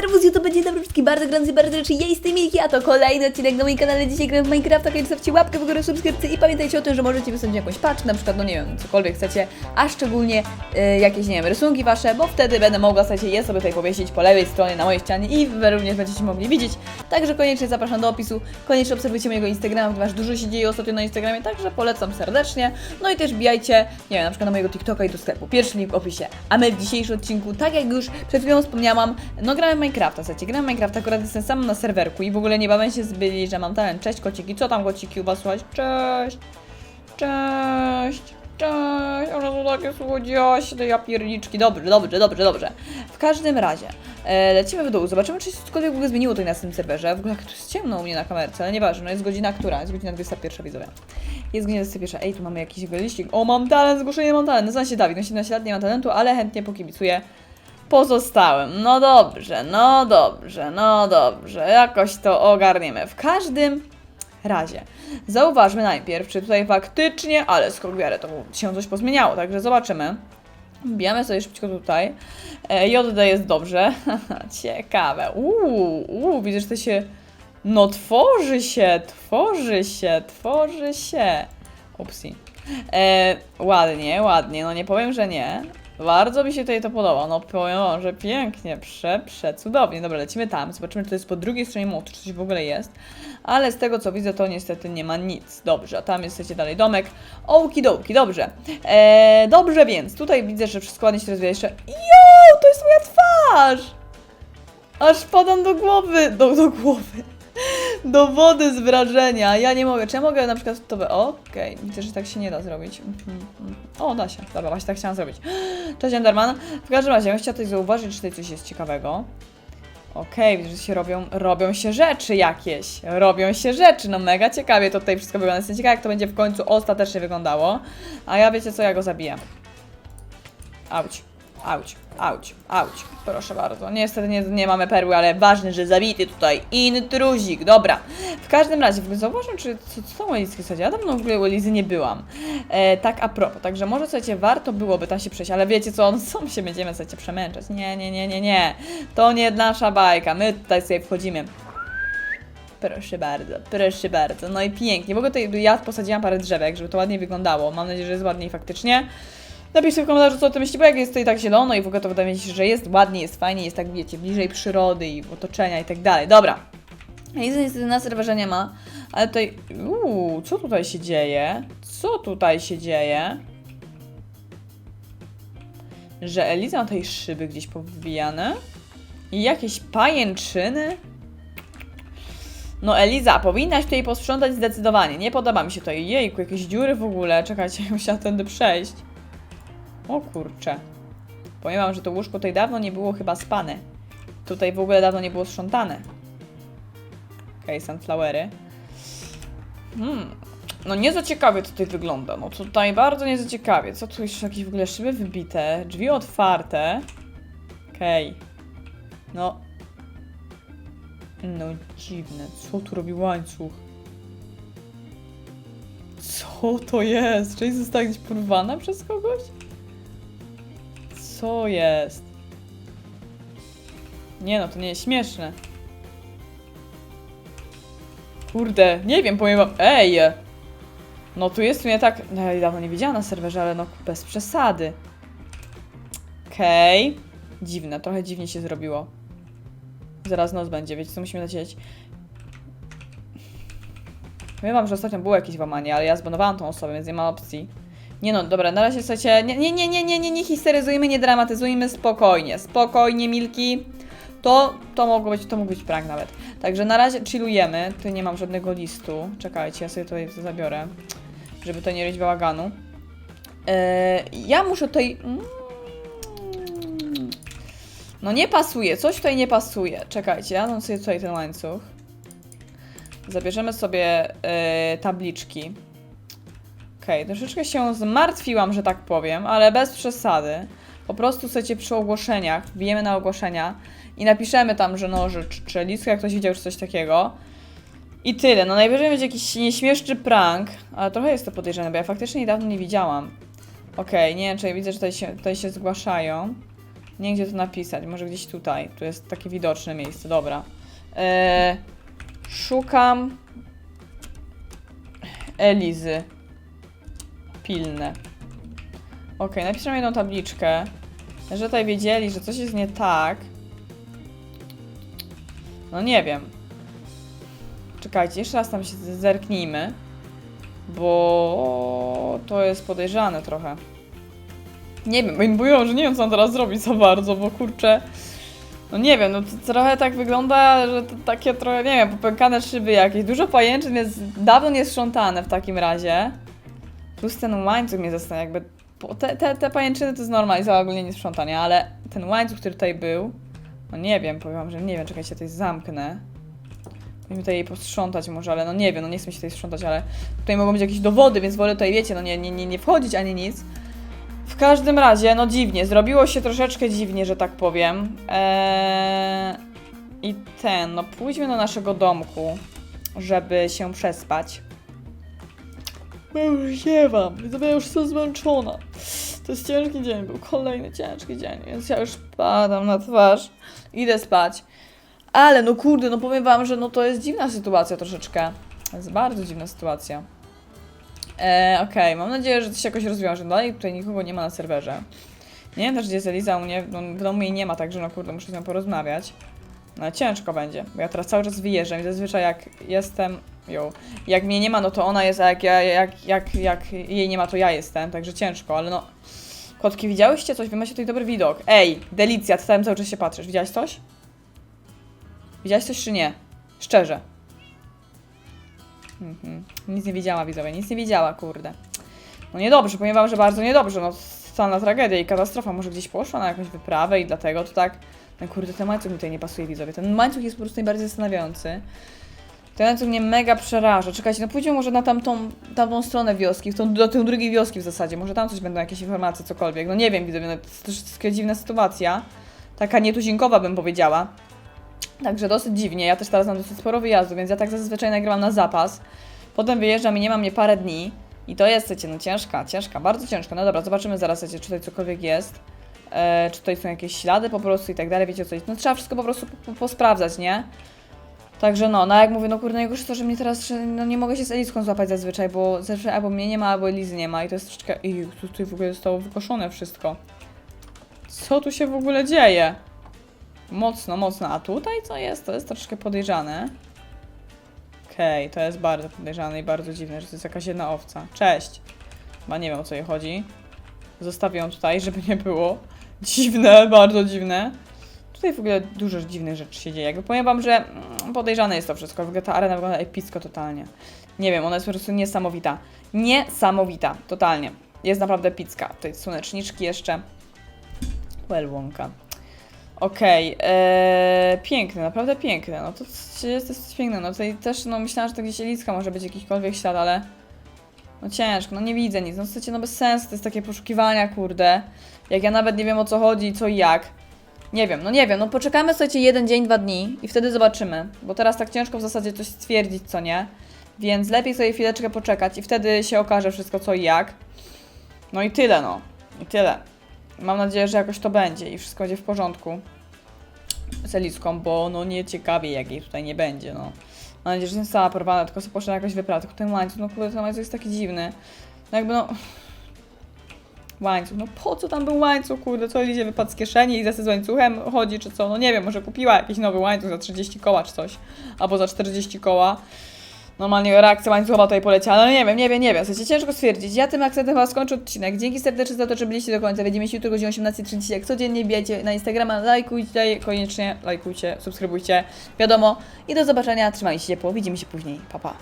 Serwus YouTube, dzień dobry wszystkim, bardzo gorący, bardzo rzeczy, ja jestem Miki, a to kolejny odcinek na moim kanale, dzisiaj gram w Minecrafta, więc zostawcie łapkę w górę, subskrypcję i pamiętajcie o tym, że możecie wysłać jakąś paczkę, na przykład, no nie wiem, cokolwiek chcecie, a szczególnie y, jakieś, nie wiem, rysunki wasze, bo wtedy będę mogła, słuchajcie, je sobie tutaj powiesić po lewej stronie na mojej ścianie i wy również będziecie mogli widzieć, także koniecznie zapraszam do opisu, koniecznie obserwujcie mojego Instagrama, ponieważ dużo się dzieje ostatnio na Instagramie, także polecam serdecznie, no i też bijajcie, nie wiem, na przykład na mojego TikToka i do sklepu, pierwszy link w opisie, a my w dzisiejszym odcinku, tak jak już przed chwilą wspomniałam, no grałem w Minecrafta, słuchajcie, grałem w Minecrafta, akurat jestem sam na serwerku i w ogóle niebawem się zbyli, że mam talent. Cześć kociki, co tam kociki u was słuchać? Cześć, cześć, cześć, one są takie słodziasie, te ja pierniczki, dobrze, dobrze, dobrze, dobrze. W każdym razie, e, lecimy w dół, zobaczymy, czy się cokolwiek w ogóle zmieniło tutaj na tym serwerze. W ogóle jak to jest ciemno u mnie na kamerce, ale nieważne, no jest godzina która? Jest godzina 21, widzowie. Jest godzina 21, ej, tu mamy jakiś liścik. O, mam talent, zgłoszenie mam talent, nazywam się Dawid, no 17 lat, nie mam talentu, ale chętnie pokibicuję pozostałym. No dobrze, no dobrze, no dobrze, jakoś to ogarniemy. W każdym razie, zauważmy najpierw, czy tutaj faktycznie, ale skok wiary, to się coś pozmieniało, także zobaczymy. Wbijamy sobie szybciutko tutaj. E, JD jest dobrze. Ciekawe. Uuu, uuu, widzę, że to się... No tworzy się, tworzy się, tworzy się. Upsi. E, ładnie, ładnie, no nie powiem, że nie. Bardzo mi się tutaj to podoba, no powiem że pięknie, prze, przecudownie. Dobra, lecimy tam, zobaczymy, czy to jest po drugiej stronie mostu, czy coś w ogóle jest. Ale z tego, co widzę, to niestety nie ma nic. Dobrze, a tam jest słuchajcie, dalej domek. Ołki dołki, dobrze. E, dobrze, więc tutaj widzę, że wszystko ładnie się rozwija jeszcze. Jo, to jest moja twarz! Aż padam do głowy, do, do głowy. Do wody z wrażenia. Ja nie mogę. Czy ja mogę na przykład to... Okej, widzę, że tak się nie da zrobić. Mhm, mhm. O, da się. Dobra, właśnie tak chciałam zrobić. Cześć, Enderman. W każdym razie, ja bym chciała tutaj zauważyć, czy tutaj coś jest ciekawego. Okej, widzę, że się robią, robią się rzeczy jakieś. Robią się rzeczy. No mega ciekawie to tutaj wszystko wygląda. Jestem ciekawa, jak to będzie w końcu ostatecznie wyglądało. A ja wiecie co, ja go zabiję. Auć, auć, auć, auć. Proszę bardzo. Niestety nie, nie mamy perły, ale ważne, że zabity tutaj intruzik. Dobra. W każdym razie, w ogóle zauważam, czy co, co u Elizy chodzi. Ja dawno w ogóle u Elizy nie byłam. E, tak a propos. Także może, słuchajcie, warto byłoby tam się przejść, ale wiecie co, on sam się będziemy, słuchajcie, przemęczać. Nie, nie, nie, nie, nie. To nie nasza bajka. My tutaj sobie wchodzimy. Proszę bardzo, proszę bardzo. No i pięknie. W ogóle tutaj ja posadziłam parę drzewek, żeby to ładnie wyglądało. Mam nadzieję, że jest ładniej faktycznie. Napiszcie w komentarzu, co o tym myślicie, bo jak jest tutaj tak zielono i w ogóle to wydaje mi się, że jest ładnie, jest fajnie, jest tak, wiecie, bliżej przyrody i otoczenia i tak dalej. Dobra. Nic niestety na serwerze nie ma, ale tutaj... Uuu, co tutaj się dzieje? Co tutaj się dzieje? Że Eliza ma tutaj szyby gdzieś powbijane? I jakieś pajęczyny? No Eliza, powinnaś tutaj posprzątać zdecydowanie. Nie podoba mi się to. Jejku, jakieś dziury w ogóle. Czekajcie, musiałam tędy przejść. O kurcze. Powiem wam, że to łóżko tutaj dawno nie było chyba spane. Tutaj w ogóle dawno nie było sprzątane. Okej, okay, sunflowery. Hmm. No nie za ciekawie to tutaj wygląda. No tutaj bardzo nie za ciekawie. Co tu jeszcze jakieś w ogóle szyby wybite? Drzwi otwarte. Okej. Okay. No. No dziwne. Co tu robi łańcuch? Co to jest? Czy została gdzieś porwana przez kogoś? Co jest? Nie no, to nie jest śmieszne. Kurde, nie wiem, powiem wam. Ej! No tu jest tu nie tak. No ja dawno nie widziałam na serwerze, ale no bez przesady. Okej. Okay. Dziwne, trochę dziwnie się zrobiło. Zaraz noc będzie, wiecie co musimy lecieć? Powiem wam, że ostatnio było jakieś włamanie, ale ja zbanowałam tą osobę, więc nie ma opcji. Nie no, dobra, na razie słuchajcie, nie, nie, nie, nie, nie, nie, nie histeryzujmy, nie dramatyzujmy, spokojnie, spokojnie, Milki. To, to mogło być, to mógł być prank nawet. Także na razie chillujemy, tu nie mam żadnego listu. Czekajcie, ja sobie tutaj zabiorę, żeby to nie robić bałaganu. Eee, ja muszę tutaj... Mm, no nie pasuje, coś tutaj nie pasuje. Czekajcie, ja dam sobie tutaj ten łańcuch. Zabierzemy sobie yy, tabliczki. Okej, okay, troszeczkę się zmartwiłam, że tak powiem, ale bez przesady. Po prostu chcecie przy ogłoszeniach, wbijemy na ogłoszenia i napiszemy tam, że no, że czy, czy jak ktoś widział, czy coś takiego. I tyle. No najwyżej będzie jakiś nieśmieszny prank, ale trochę jest to podejrzane, bo ja faktycznie niedawno nie widziałam. Okej, okay, nie wiem, czy ja widzę, że tutaj się, tutaj się zgłaszają. Nie gdzie to napisać. Może gdzieś tutaj. Tu jest takie widoczne miejsce. Dobra. E, szukam Elizy. Pilne. Okej, napiszemy jedną tabliczkę. Że tutaj wiedzieli, że coś jest nie tak. No nie wiem. Czekajcie, jeszcze raz tam się zerknijmy. Bo to jest podejrzane trochę. Nie wiem, mówią, że nie wiem co mam teraz zrobić za bardzo, bo kurczę. No nie wiem, no to trochę tak wygląda, że to takie trochę, nie wiem, popękane szyby jakieś. Dużo pajęczyn jest dawno niesprzątane w takim razie. Plus ten łańcuch mnie zastanawia, jakby. Te, te, te pajęczyny to jest normalizowane ogólnie niesprzątanie, ale ten łańcuch, który tutaj był, no nie wiem, powiem wam, że nie wiem, czekajcie, tutaj zamknę. Powinien tutaj jej posprzątać może, ale no nie wiem, no nie chcę się tutaj sprzątać, ale tutaj mogą być jakieś dowody, więc wolę tutaj, wiecie, no nie, nie, nie, nie wchodzić ani nic. W każdym razie, no dziwnie, zrobiło się troszeczkę dziwnie, że tak powiem. Eee, I ten, no pójdźmy do naszego domku, żeby się przespać. Już ziewam, ja już jestem zmęczona. To jest ciężki dzień, był kolejny ciężki dzień, więc ja już padam na twarz. Idę spać. Ale no kurde, no powiem wam, że no to jest dziwna sytuacja troszeczkę. To jest bardzo dziwna sytuacja. E, Okej, mam nadzieję, że to się jakoś rozwiąże. Dalej tutaj nikogo nie ma na serwerze. Nie wiem też, gdzie jest Eliza, u mnie no, w domu jej nie ma, także no kurde, muszę z nią porozmawiać. No ciężko będzie, bo ja teraz cały czas wyjeżdżam i zazwyczaj jak jestem, jo, jak mnie nie ma, no to ona jest, a jak, ja, jak, jak, jak jej nie ma, to ja jestem, także ciężko, ale no... Kotki, widziałyście coś? Wy macie tutaj dobry widok. Ej, Delicja, ty tam cały czas się patrzysz. Widziałaś coś? Widziałaś coś czy nie? Szczerze. Mhm. Nic nie widziała, widzowie, nic nie widziała, kurde. No niedobrze, powiem wam, że bardzo niedobrze, no totalna tragedia i katastrofa, może gdzieś poszła na jakąś wyprawę i dlatego to tak... No kurde, ten łańcuch mi tutaj nie pasuje, widzowie, ten łańcuch jest po prostu najbardziej zastanawiający. Ten łańcuch mnie mega przeraża. Czekajcie, no pójdźmy może na tamtą, tamtą stronę wioski, w tą, do tej drugiej wioski w zasadzie, może tam coś będą jakieś informacje, cokolwiek. No nie wiem, widzowie, no to jest troszeczkę dziwna sytuacja. Taka nietuzinkowa bym powiedziała. Także dosyć dziwnie. Ja też teraz mam dosyć sporo wyjazdów, więc ja tak zazwyczaj nagrywam na zapas. Potem wyjeżdżam i nie mam mnie parę dni. I to jest, wiecie, no ciężka, ciężka, bardzo ciężka. No dobra, zobaczymy zaraz, wiecie, czy tutaj cokolwiek jest. E, czy tutaj są jakieś ślady po prostu i tak dalej, wiecie o co chodzi. No trzeba wszystko po prostu po, po, posprawdzać, nie? Także no, no jak mówię, no kurde, najgorsze to, że mnie teraz, no nie mogę się z Eliską złapać zazwyczaj, bo zazwyczaj albo mnie nie ma, albo Elizy nie ma i to jest troszeczkę... I tutaj w ogóle zostało wykoszone wszystko. Co tu się w ogóle dzieje? Mocno, mocno. A tutaj co jest? To jest troszkę podejrzane. Okej, to jest bardzo podejrzane i bardzo dziwne, że to jest jakaś jedna owca. Cześć. Chyba nie wiem o co jej chodzi. Zostawię ją tutaj, żeby nie było. Dziwne, bardzo dziwne. Tutaj w ogóle dużo dziwnych rzeczy się dzieje. Jakby powiem wam, że mm, podejrzane jest to wszystko. W ogóle ta arena wygląda epicko totalnie. Nie wiem, ona jest po prostu niesamowita. Niesamowita, totalnie. Jest naprawdę epicka. Tutaj słoneczniczki jeszcze. Well, Wonka. Okej, eee, piękne, naprawdę piękne. No to jest, jest piękne. No tutaj też, no myślałam, że to gdzieś Elicka może być jakikolwiek ślad, ale no ciężko, no nie widzę nic. No w zasadzie no bez sensu, to jest takie poszukiwania, kurde. Jak ja nawet nie wiem o co chodzi, co i jak. Nie wiem, no nie wiem, no poczekamy słuchajcie jeden dzień, dwa dni i wtedy zobaczymy. Bo teraz tak ciężko w zasadzie coś stwierdzić, co nie. Więc lepiej sobie chwileczkę poczekać i wtedy się okaże wszystko co i jak. No i tyle, no. I tyle. Mam nadzieję, że jakoś to będzie i wszystko będzie w porządku z Eliską, bo no nie ciekawie jak jej tutaj nie będzie, no. Mam nadzieję, że nie została porwana, tylko sobie poszła na jakąś wyprawę. Tylko ten łańcuch, no kurde, ten łańcuch jest taki dziwny. No jakby no... Łańcuch, no po co tam był łańcuch, kurde, co Elizie wypadł z kieszeni i zase z łańcuchem chodzi, czy co? No nie wiem, może kupiła jakiś nowy łańcuch za 30 koła czy coś, albo za 40 koła. Normalnie reakcja łańcuchowa tutaj poleciała, no nie wiem, nie wiem, nie wiem, w ciężko stwierdzić. Ja tym akcentem chyba skończę odcinek. Dzięki serdecznie za to, że byliście do końca. Widzimy się jutro o godzinie 18.30, jak codziennie. Bijecie na Instagrama, lajkujcie, koniecznie lajkujcie, subskrybujcie, wiadomo. I do zobaczenia, trzymajcie się ciepło, widzimy się później, pa pa.